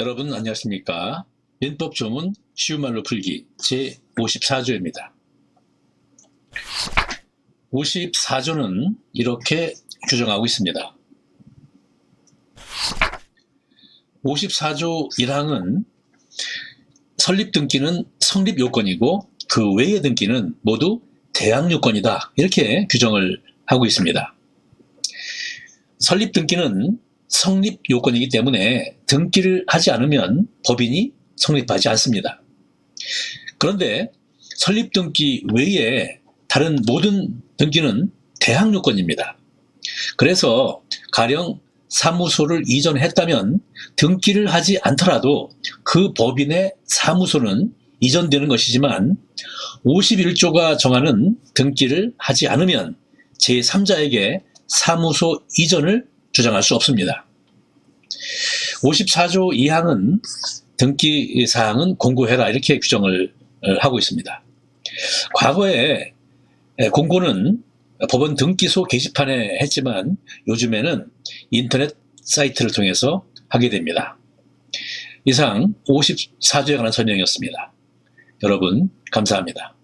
여러분 안녕하십니까? 민법 조문 쉬운 말로 풀기 제54조입니다. 54조는 이렇게 규정하고 있습니다. 54조 1항은 설립 등기는 성립 요건이고 그 외의 등기는 모두 대항 요건이다. 이렇게 규정을 하고 있습니다. 설립 등기는 성립 요건이기 때문에 등기를 하지 않으면 법인이 성립하지 않습니다. 그런데 설립 등기 외에 다른 모든 등기는 대항 요건입니다. 그래서 가령 사무소를 이전했다면 등기를 하지 않더라도 그 법인의 사무소는 이전되는 것이지만 51조가 정하는 등기를 하지 않으면 제3자에게 사무소 이전을 주장할 수 없습니다. 54조 2항은 등기 사항은 공고해라 이렇게 규정을 어, 하고 있습니다. 과거에 공고는 법원 등기소 게시판에 했지만 요즘에는 인터넷 사이트를 통해서 하게 됩니다. 이상 54조에 관한 설명이었습니다. 여러분 감사합니다.